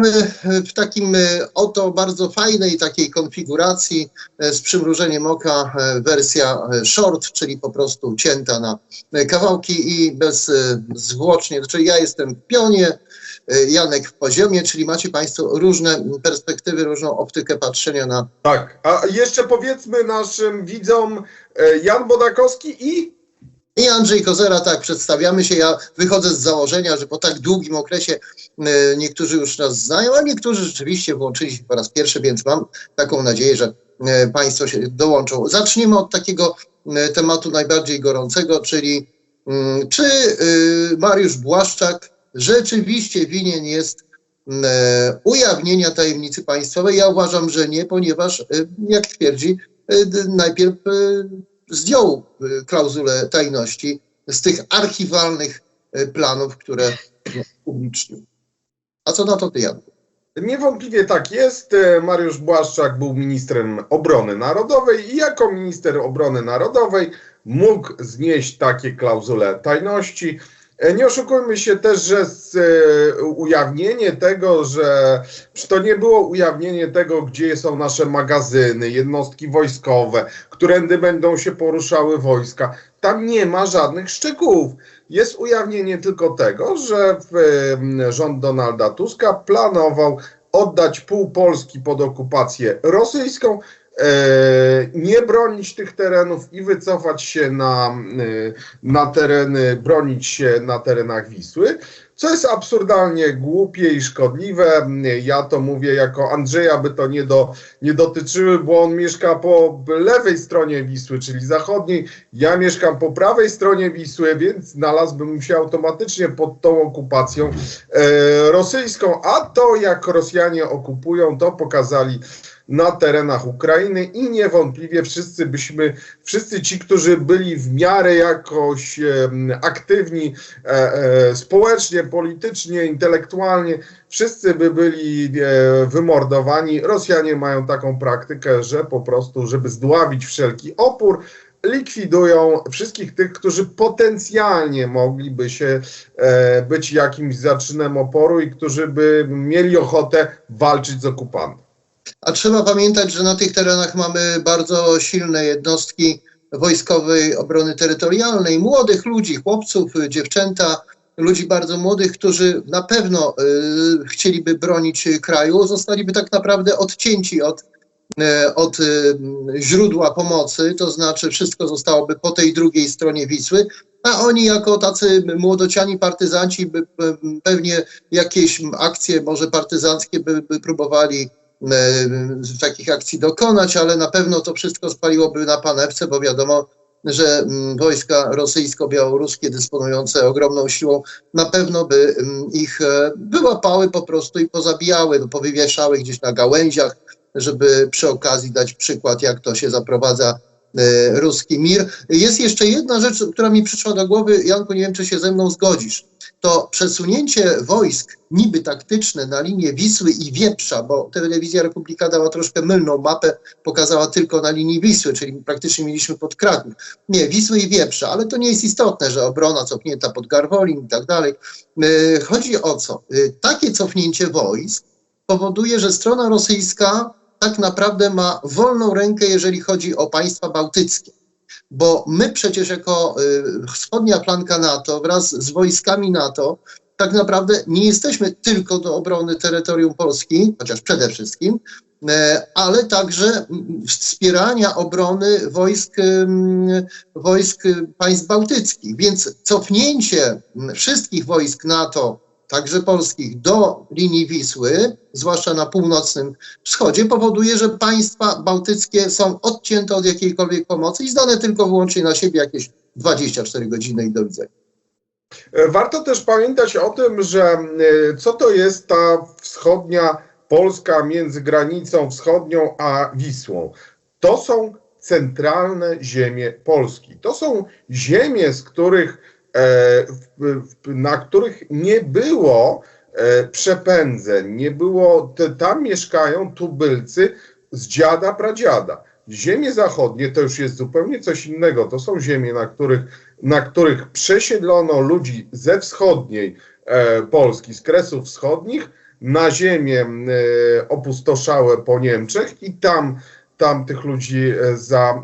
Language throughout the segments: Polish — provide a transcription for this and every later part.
gramy w takim oto bardzo fajnej takiej konfiguracji z przymrużeniem oka wersja short, czyli po prostu cięta na kawałki i bezzwłocznie, czyli ja jestem w pionie, Janek w poziomie, czyli macie Państwo różne perspektywy, różną optykę patrzenia na... Tak, a jeszcze powiedzmy naszym widzom Jan Bodakowski i i Andrzej Kozera, tak, przedstawiamy się. Ja wychodzę z założenia, że po tak długim okresie e, niektórzy już nas znają, a niektórzy rzeczywiście włączyli się po raz pierwszy, więc mam taką nadzieję, że e, Państwo się dołączą. Zaczniemy od takiego e, tematu najbardziej gorącego, czyli mm, czy Mariusz Błaszczak rzeczywiście winien jest ujawnienia tajemnicy państwowej? Ja uważam, że nie, ponieważ, jak twierdzi, najpierw zdjął y, klauzulę tajności z tych archiwalnych y, planów, które upublicznił. A co na to ty, Jan? Niewątpliwie tak jest. E, Mariusz Błaszczak był ministrem obrony narodowej i jako minister obrony narodowej mógł znieść takie klauzule tajności. E, nie oszukujmy się też, że z, e, ujawnienie tego, że to nie było ujawnienie tego, gdzie są nasze magazyny, jednostki wojskowe, którędy będą się poruszały wojska. Tam nie ma żadnych szczegółów. Jest ujawnienie tylko tego, że w, rząd Donalda Tuska planował oddać pół Polski pod okupację rosyjską, nie bronić tych terenów i wycofać się na, e, na tereny, bronić się na terenach Wisły, co jest absurdalnie głupie i szkodliwe. Ja to mówię jako Andrzeja, by to nie, do, nie dotyczyły, bo on mieszka po lewej stronie Wisły, czyli zachodniej. Ja mieszkam po prawej stronie Wisły, więc znalazłbym się automatycznie pod tą okupacją e, rosyjską. A to, jak Rosjanie okupują, to pokazali na terenach Ukrainy i niewątpliwie wszyscy byśmy, wszyscy ci, którzy byli w miarę jakoś aktywni e, e, społecznie, politycznie, intelektualnie, wszyscy by byli e, wymordowani. Rosjanie mają taką praktykę, że po prostu, żeby zdławić wszelki opór, likwidują wszystkich tych, którzy potencjalnie mogliby się e, być jakimś zaczynem oporu i którzy by mieli ochotę walczyć z okupantem. A trzeba pamiętać, że na tych terenach mamy bardzo silne jednostki wojskowej obrony terytorialnej, młodych ludzi, chłopców, dziewczęta, ludzi bardzo młodych, którzy na pewno y, chcieliby bronić kraju, zostaliby tak naprawdę odcięci od, y, od y, źródła pomocy, to znaczy wszystko zostałoby po tej drugiej stronie Wisły, a oni jako tacy młodociani partyzanci by, pewnie jakieś akcje może partyzanckie by, by próbowali takich akcji dokonać, ale na pewno to wszystko spaliłoby na panewce, bo wiadomo, że mm, wojska rosyjsko-białoruskie dysponujące ogromną siłą na pewno by mm, ich e, wyłapały po prostu i pozabijały, powywieszały gdzieś na gałęziach, żeby przy okazji dać przykład, jak to się zaprowadza e, ruski mir. Jest jeszcze jedna rzecz, która mi przyszła do głowy. Janku, nie wiem, czy się ze mną zgodzisz to przesunięcie wojsk niby taktyczne na linię Wisły i Wieprza, bo telewizja Republika dała troszkę mylną mapę, pokazała tylko na linii Wisły, czyli praktycznie mieliśmy pod Kraków. Nie, Wisły i Wieprza, ale to nie jest istotne, że obrona cofnięta pod Garwolin i tak dalej. E, chodzi o co? E, takie cofnięcie wojsk powoduje, że strona rosyjska tak naprawdę ma wolną rękę, jeżeli chodzi o państwa bałtyckie bo my przecież jako y, wschodnia flanka NATO wraz z wojskami NATO tak naprawdę nie jesteśmy tylko do obrony terytorium Polski, chociaż przede wszystkim, e, ale także wspierania obrony wojsk, wojsk państw bałtyckich. Więc cofnięcie wszystkich wojsk NATO także polskich, do linii Wisły, zwłaszcza na północnym wschodzie, powoduje, że państwa bałtyckie są odcięte od jakiejkolwiek pomocy i zdane tylko wyłącznie na siebie jakieś 24 godziny i do widzenia. E, warto też pamiętać o tym, że e, co to jest ta wschodnia Polska między granicą wschodnią a Wisłą. To są centralne ziemie Polski. To są ziemie, z których na których nie było e, przepędzeń, nie było, tam mieszkają tubylcy z dziada, pradziada. Ziemie zachodnie to już jest zupełnie coś innego. To są ziemie, na których, na których przesiedlono ludzi ze wschodniej e, Polski, z kresów wschodnich, na ziemię e, opustoszałe po Niemczech i tam, tam tych ludzi e, za,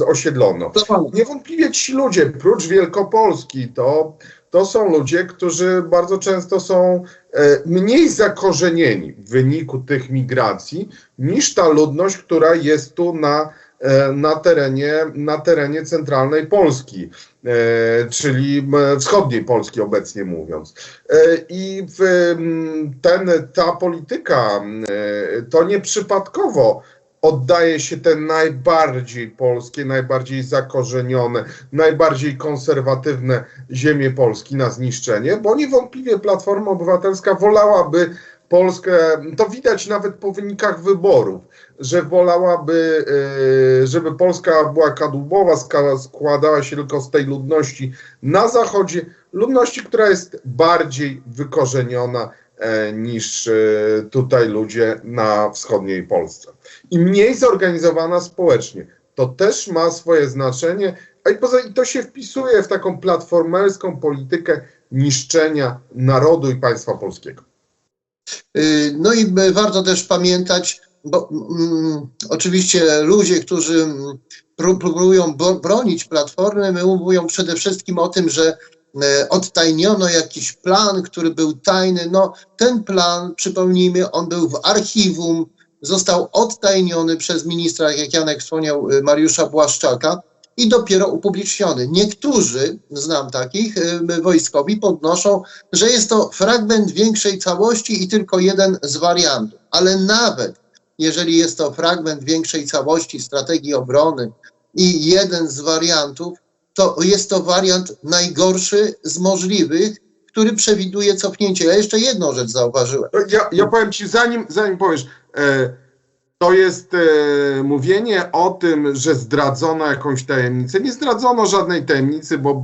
e, osiedlono. Niewątpliwie ci ludzie, prócz Wielkopolski, to, to są ludzie, którzy bardzo często są e, mniej zakorzenieni w wyniku tych migracji niż ta ludność, która jest tu na, na, terenie, na terenie centralnej Polski, e, czyli m, wschodniej Polski obecnie mówiąc. E, I ten, ta polityka e, to nieprzypadkowo oddaje się te najbardziej polskie, najbardziej zakorzenione, najbardziej konserwatywne ziemie Polski na zniszczenie, bo niewątpliwie Platforma Obywatelska wolałaby Polskę, to widać nawet po wynikach wyborów, że wolałaby, e, żeby Polska była kadłubowa, składała się tylko z tej ludności na zachodzie, ludności, która jest bardziej wykorzeniona e, niż e, tutaj ludzie na wschodniej Polsce. I mniej zorganizowana społecznie. To też ma swoje znaczenie, a i poza i to się wpisuje w taką platformerską politykę niszczenia narodu i państwa polskiego. Y, No i warto też pamiętać, bo mm, oczywiście ludzie, którzy mm, pró- próbują bronić Platformy, my mówią przede wszystkim o tym, że e, odtajniono jakiś plan, który był tajny. No ten plan, przypomnijmy, on był w archiwum, został odtajniony przez ministra, jak Janek wspomniał, y, Mariusza Błaszczaka i dopiero upubliczniony. Niektórzy, znam takich, wojskowi podnoszą, że jest to fragment większej całości i tylko jeden z wariantów. Ale nawet jeżeli jest to fragment większej całości strategii obrony i jeden z wariantów, to jest to wariant najgorszy z możliwych, który przewiduje cofnięcie. Ja jeszcze jedną rzecz zauważyłem. Ja, ja powiem Ci, zanim, zanim powiesz, e, to jest e, mówienie o tym, że zdradzono jakąś tajemnicę. Nie zdradzono żadnej tajemnicy, bo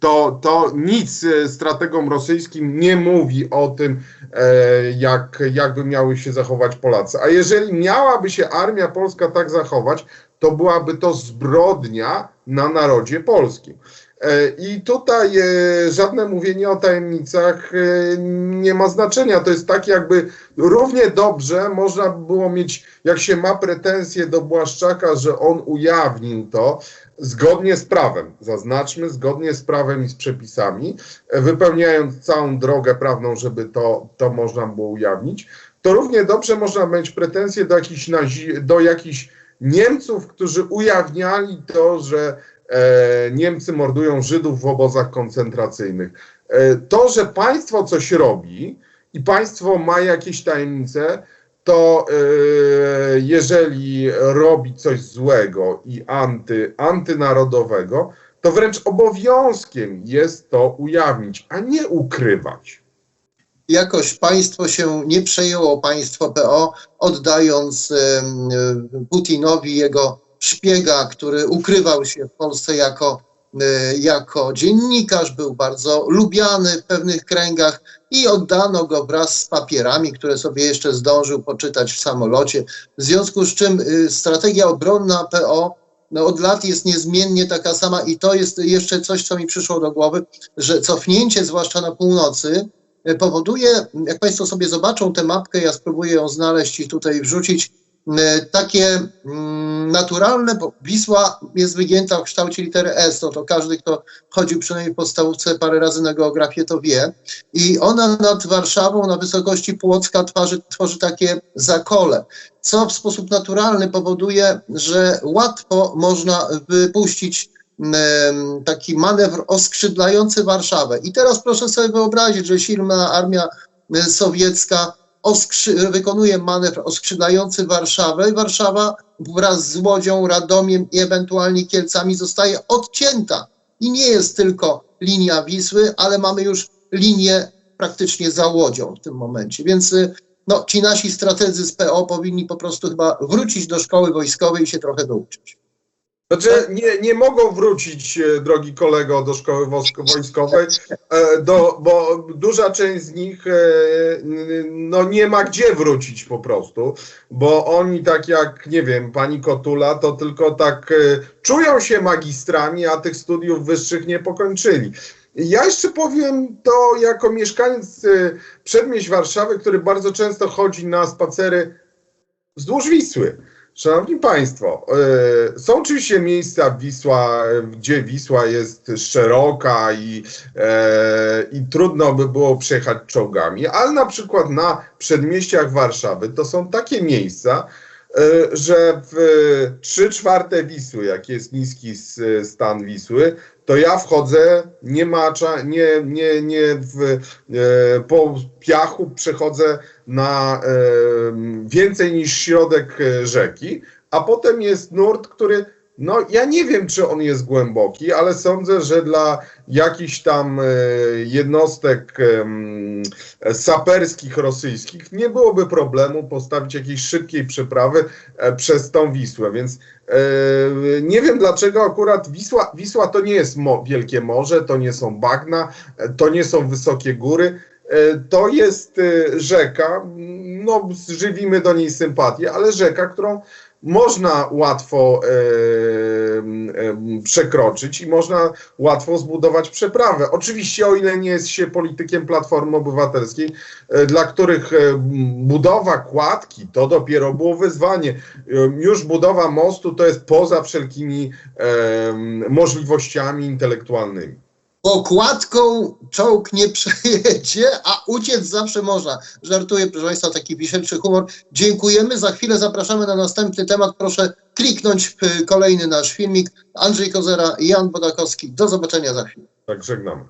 to, to nic e, strategom rosyjskim nie mówi o tym, e, jak, jakby miały się zachować Polacy. A jeżeli miałaby się armia polska tak zachować, to byłaby to zbrodnia na narodzie polskim. E, I tutaj e, żadne mówienie o tajemnicach e, nie ma znaczenia. To jest tak, jakby równie dobrze można było mieć, jak się ma pretensje do Błaszczaka, że on ujawnił to zgodnie z prawem, zaznaczmy, zgodnie z prawem i z przepisami, wypełniając całą drogę prawną, żeby to, to można było ujawnić, to równie dobrze można mieć pretensje do jakichś, nazi- do jakichś Niemców, którzy ujawniali to, że Niemcy mordują Żydów w obozach koncentracyjnych. E, to, że państwo coś robi i państwo ma jakieś tajemnice, to e, jeżeli robi coś złego i anty, antynarodowego, to wręcz obowiązkiem jest to ujawnić, a nie ukrywać. jakoś państwo się nie przejęło, państwo PO, oddając e, Putinowi jego szpiega, który ukrywał się w Polsce jako, e, jako dziennikarz, był bardzo lubiany w pewnych kręgach i oddano go wraz z papierami, które sobie jeszcze zdążył poczytać w samolocie. W związku z czym y, strategia obronna PO no, od lat jest niezmiennie taka sama i to jest jeszcze coś, co mi przyszło do głowy, że cofnięcie, zwłaszcza na północy, e, powoduje, jak Państwo sobie zobaczą tę mapkę, ja spróbuję ją znaleźć i tutaj wrzucić, e, takie mm, naturalne, bo Wisła jest wygięta w kształcie litery S, no to każdy, kto chodził przynajmniej w podstawówce parę razy na geografię, to wie. I ona nad Warszawą na wysokości Płocka tworzy, tworzy takie zakole, co w sposób naturalny powoduje, że łatwo można wypuścić em, taki manewr oskrzydlający Warszawę. I teraz proszę sobie wyobrazić, że silna armia e, sowiecka oskrzy- wykonuje manewr oskrzydlający Warszawę i Warszawa wraz z Łodzią, Radomiem i ewentualnie Kielcami zostaje odcięta. I nie jest tylko linia Wisły, ale mamy już linię praktycznie za Łodzią w tym momencie. Więc y, no, ci nasi strategzy z PO powinni po prostu chyba wrócić do szkoły wojskowej i się trochę douczyć. Znaczy, nie, nie mogą wrócić, e, drogi kolego, do szkoły wojskowej, e, do, bo duża część z nich e, no, nie ma gdzie wrócić po prostu, bo oni tak jak, nie wiem, pani Kotula, to tylko tak czują się magistrami, a tych studiów wyższych nie pokończyli. Ja jeszcze powiem to jako mieszkaniec przedmieść Warszawy, który bardzo często chodzi na spacery wzdłuż Wisły. Szanowni Państwo, y, są oczywiście miejsca Wisła, gdzie Wisła jest szeroka i, e, i trudno by było przejechać czołgami, ale na przykład na przedmieściach Warszawy to są takie miejsca, że w 3 czwarte Wisły, jak jest niski stan Wisły, to ja wchodzę, nie macza, nie, nie, nie w, e, po piachu przechodzę na e, więcej niż środek e, rzeki, a potem jest nurt, który, no ja nie wiem, czy on jest głęboki, ale sądzę, że dla jakichś tam e, jednostek saperskich rosyjskich nie byłoby problemu postawić jakiejś szybkiej przeprawy e, przez tą Wisłę, więc e, nie wiem dlaczego akurat Wisła, Wisła to nie jest wielkie morze, to nie są bagna, to nie są wysokie góry, to jest rzeka, no żywimy do niej sympatię, ale rzeka, którą można łatwo e, e, przekroczyć i można łatwo zbudować przeprawę. Oczywiście, o ile nie jest się politykiem Platformy Obywatelskiej, e, dla których budowa kładki to dopiero było wyzwanie. Już budowa mostu to jest poza wszelkimi możliwościami intelektualnymi. Pokładką czołg nie przejedzie, a uciec zawsze można. Żartuję, proszę Państwa, taki wisielczy humor. Dziękujemy. Za chwilę zapraszamy na następny temat. Proszę kliknąć kolejny nasz filmik. Andrzej Kozera Jan Bodakowski. Do zobaczenia za chwilę. Tak żegnamy.